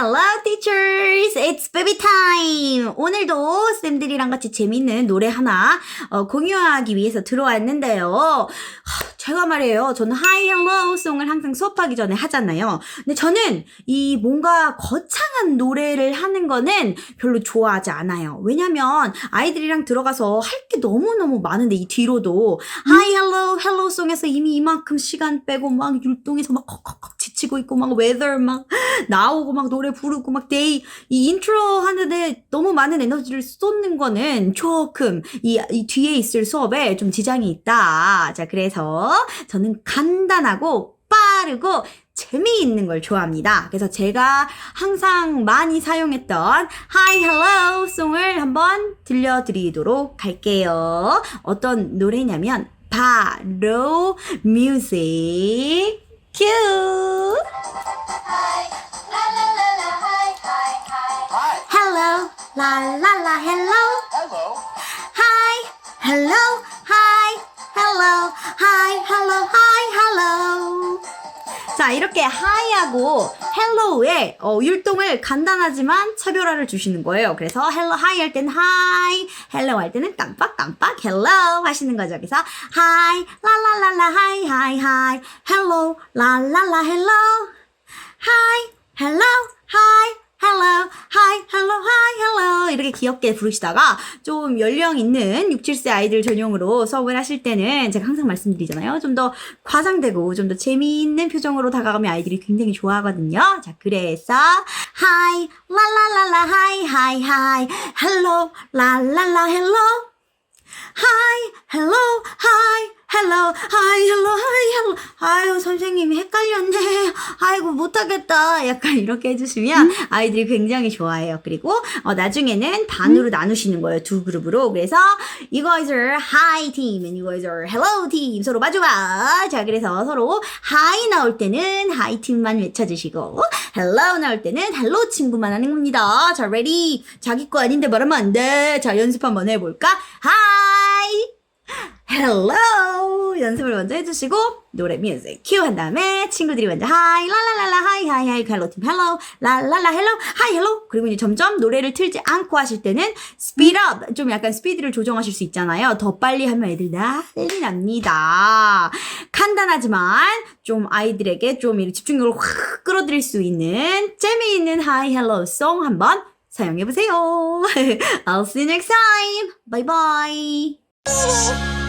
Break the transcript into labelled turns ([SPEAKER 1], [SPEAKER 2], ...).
[SPEAKER 1] Hello teachers, it's baby time. 오늘도 쌤들이랑 같이 재밌는 노래 하나 어, 공유하기 위해서 들어왔는데요. 하, 제가 말이에요. 저는 Hi Hello 송을 항상 수업하기 전에 하잖아요. 근데 저는 이 뭔가 거창한 노래를 하는 거는 별로 좋아하지 않아요. 왜냐면 아이들이랑 들어가서 할 게 너무너무 많은데 이 뒤로도 Hi Hello Hello 송에서 이미 이만큼 시간 빼고 막 율동에서 막 컥컥컥 지 치고 있고 막 weather 막 나오고 막 노래 부르고 막 데이 이 인트로 하는데 너무 많은 에너지를 쏟는 거는 조금 이, 이 뒤에 있을 수업에 좀 지장이 있다. 자, 그래서 저는 간단하고 빠르고 재미있는 걸 좋아합니다. 그래서 제가 항상 많이 사용했던 Hi Hello 송을 한번 들려드리도록 할게요. 어떤 노래냐면 바로 뮤직 큐!
[SPEAKER 2] Hi.
[SPEAKER 1] Hello, la la la, hello.
[SPEAKER 2] Hello.
[SPEAKER 1] Hi, hello, hi, hello, hi, hello, hi. 자, 이렇게 hi하고 hello의 어, 율동을 간단하지만 차별화를 주시는 거예요. 그래서 hello, hi 할 때는 hi, hello 할 때는 깜빡깜빡 hello 하시는 거죠. 그래서 hi, 라라라라, hi, hi, hi, hello, 라라라, hi, hello, hi, hello, hi, 이렇게 귀엽게 부르시다가 좀 연령 있는 6, 7세 아이들 전용으로 수업을 하실 때는 제가 항상 말씀드리잖아요. 좀 더 과장되고 좀 더 재미있는 표정으로 다가가면 아이들이 굉장히 좋아하거든요. 자, 그래서 hi, 라라라라, hi, hi, hi, hello, 라라라, hello, hi, hello, hi, hello. 아유, 선생님이 헷갈렸네. 아이고, 못하겠다. 약간 이렇게 해주시면 아이들이 굉장히 좋아해요. 그리고, 어, 나중에는 반으로 나누시는 거예요. 두 그룹으로. 그래서, you guys are hi team, and you guys are hello team. 서로 마주봐. 자, 그래서 서로 hi 나올 때는 hi 팀만 외쳐주시고, hello 나올 때는 hello 친구만 하는 겁니다. 자, ready? 자기 거 아닌데 말하면 안 돼. 자, 연습 한번 해볼까? hi! Hello! 연습을 먼저 해주시고 노래 뮤직 큐 한 다음에 친구들이 먼저 하이 라라라라 하이 하이 하이 헬로 팀 헬로 라라라 헬로 하이 헬로 그리고 이제 점점 노래를 틀지 않고 하실 때는 스피드 업좀 약간 스피드를 조정하실 수 있잖아요. 더 빨리 하면 애들 난리 납니다. 간단하지만 좀 아이들에게 좀 집중력을 확 끌어들일 수 있는 재미있는 하이 헬로 송 한번 사용해보세요. I'll see you next time. Bye bye Oh.